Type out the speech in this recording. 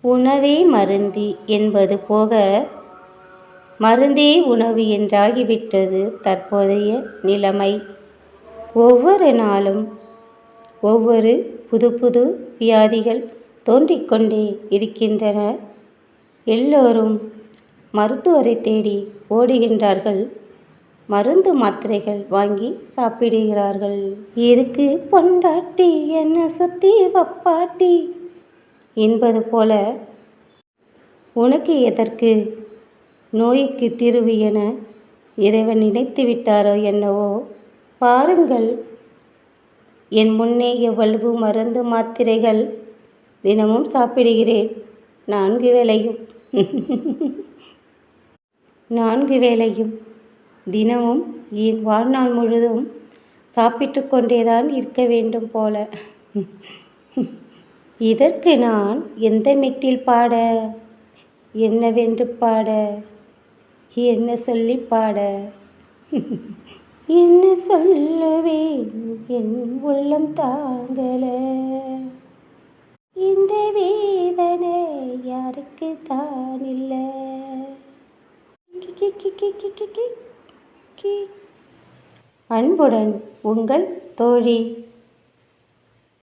உணவே மருந்தி என்பது போக மருந்தே உணவு என்றாகிவிட்டது தற்போதைய நிலைமை. ஒவ்வொரு நாளும் ஒவ்வொரு புது புது வியாதிகள் தோன்றிக்கொண்டே இருக்கின்றன. எல்லோரும் மருத்துவரை தேடி ஓடுகின்றார்கள். மருந்து மாத்திரைகள் வாங்கி சாப்பிடுகிறார்கள். எதுக்கு பொண்டாட்டி? என்ன சுத்தி வப்பாட்டி என்பது போல உனக்கு எதற்கு நோய்க்கு தீர்வு என இறைவன் நினைத்து விட்டாரோ என்னவோ? பாருங்கள் என் முன்னே எவ்வளவு மருந்து மாத்திரைகள் தினமும் சாப்பிடுகிறேன். நான்கு வேளையும். நான்கு வேளையும். தினமும் என் வாழ்நாள் முழுதும் சாப்பிட்டு கொண்டேதான் இருக்க வேண்டும் போல. இதற்கு நான் எந்த மெட்டில் பாட? என்னவென்று பாட? என்ன சொல்லி பாட? என்ன சொல்லுவேன்? என் உள்ளம் தாங்கல. இந்த வேதனை யாருக்கு தான் இல்லை அன்புடன் உங்கள் தோழி